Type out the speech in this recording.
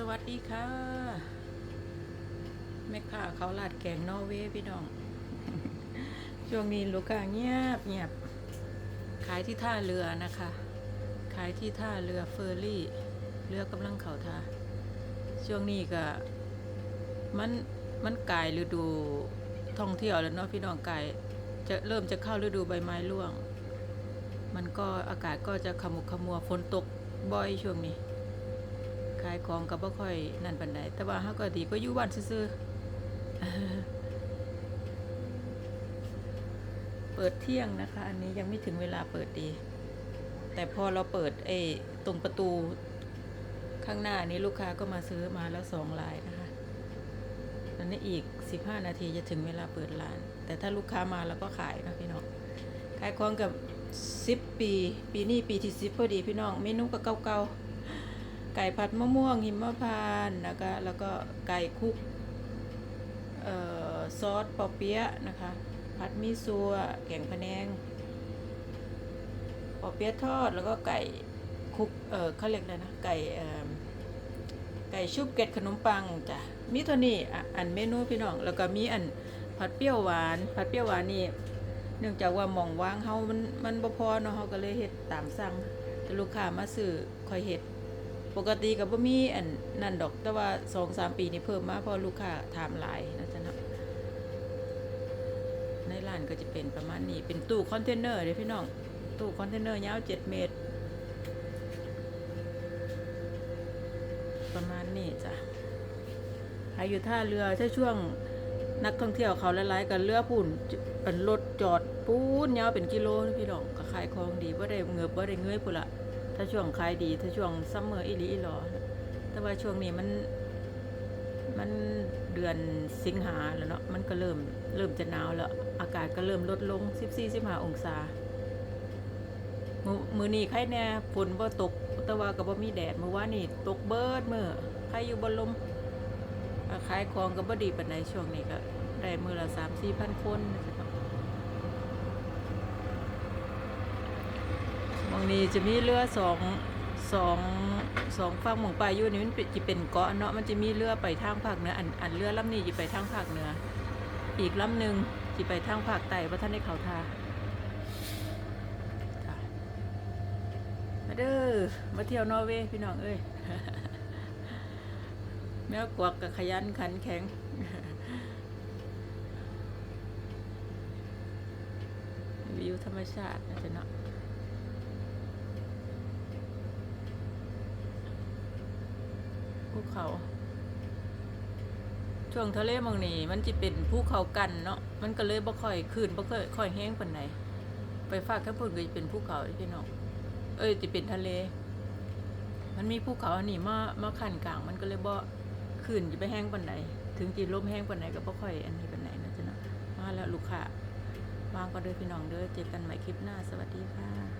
สวัสดีค่ะ แม่ค้าเขาลาดแกงนอเวพี่น้อง ช่วงนี้ลูกค้าเงียบเงียบ ขายที่ท่าเรือนะคะ ขายที่ท่าเรือเฟอร์รี่ เรือกำลังเข้าท่า ช่วงนี้ก็มันมันกลายฤดูท่องเที่ยวแล้วเนาะพี่น้องกายจะเริ่มจะเข้าฤดูใบไม้ร่วง มันก็อากาศก็จะขมุกขมัวฝนตกบ่อยช่วงนี้ายของก็บ่ค่อยนั่นปานใดแต่ว่าเฮาก็ดีกว่าอยู่บ้านซื่อๆเปิดเที่ยงนะคะ อันนี้ยังไม่ถึงเวลาเปิดดี แต่พอเราเปิดไอ้ตรงประตูข้างหน้านี้ลูกค้าก็มาซื้อมาแล้วสองลายนะคะอันนี้อีก 15 นาทีจะถึงเวลาเปิดร้าน แต่ถ้าลูกค้ามาแล้วก็ขายนะพี่น้องขายของกับ 10 ปี ปีนี้ปีที่10พอดีพี่น้องเมนูก็เก่าๆ ไก่ผัดมะม่วงหิมพานต์นะคะ แล้วก็ไก่คลุกซอสปอเปี๊ยะนะคะ ผัดมิซัว แกงพะแนง ปอเปี๊ยะทอด แล้วก็ไก่คลุก เออเขาเรียกอะไรนะ ไก่ไก่ชุบเกล็ดขนมปังจ้ะ มีเท่านี้อันเมนูพี่น้อง แล้วก็มีอันผัดเปรี้ยวหวาน ผัดเปรี้ยวหวานนี่ เนื่องจากว่าหม่องว่างเฮามันมันบ่พอเนาะเฮาก็เลยเฮ็ดตามสั่งแต่ลูกค้ามาซื้อคอยเฮ็ด ปกติก็บ่มีอันนั่นดอก แต่ว่า2-3ปีนี้เพิ่มมาเพราะลูกค้าถามหลายนะจ๊ะเนาะในร้านก็จะเป็นประมาณนี้ เป็นตู้คอนเทนเนอร์เด้พี่น้อง ตู้คอนเทนเนอร์ยาว7เมตร ประมาณนี้จ้ะขาอยู่ท่าเรือถ้าช่วงนักท่องเที่ยวเขาหลายๆกันเรือปุ่นเป็นรถจอดปูนยาวเป็นกิโลนะพี่น้องก็ขายของดีบ่ได้เงือบบ่ได้เงยพุ่นละ ถ้าช่วงขายดีถ้าช่วงซัมเมอร์อีหลีอีหลอแต่ว่าช่วงนี้มันมันเดือนสิงหาแล้วเนาะมันก็เริ่มเริ่มจะหนาวแล้ว อากาศก็เริ่มลดลง 14-15 องศา มือนี้ใครแน่ฝนบ่ตกแต่ว่าก็บ่มีแดดเมื่อวานนี่ตกเบิดเมื้อใครอยู่บนลมขายของก็บ่ดีปานใดช่วงนี้ก็ได้มือละสามสี่พันคนนะ บบางนี้จะมีเรือสองสองสองฝั่งหมองไปลายอยู่นี่มันจะเป็นเกาะเนาะมันจะมีเรือไปทางภาคเหนืออันอันเรือลำนี้จะไปทางภาคเหนือ อีกลำหนึ่งจะไปทางภาคใต้ว่าท่านได้เขาทามาเด้อมาเที่ยวนอร์เวย์พี่น้องเอ้ยแมวกวักกับขยันขันแข็งวิวธรรมชาตินะจ๊ะเนาะ ภูเขา ช่วงทะเลบางนี่มันจะเป็นภูเขากันเนาะมันก็เลยบ่ค่อยขึ้นบ่ค่อยค่อยแห้งปานใดไปฝากข้างบนก็จะเป็นภูเขาพี่น้องเอ้ยจะเป็นทะเล มันมีภูเขาอันนี้มามาขั้นกลาง มันก็เลยบ่ขึ้นจะไปแห้งปานใดถึงจีลมแห้งปานใดก็บ่ค่อยอันนี้ปานใดนะจ๊ะเนาะมาแล้วลูกค้าวางก็เด้อพี่น้องเด้อเจอกันใหม่คลิปหน้าสวัสดีค่ะ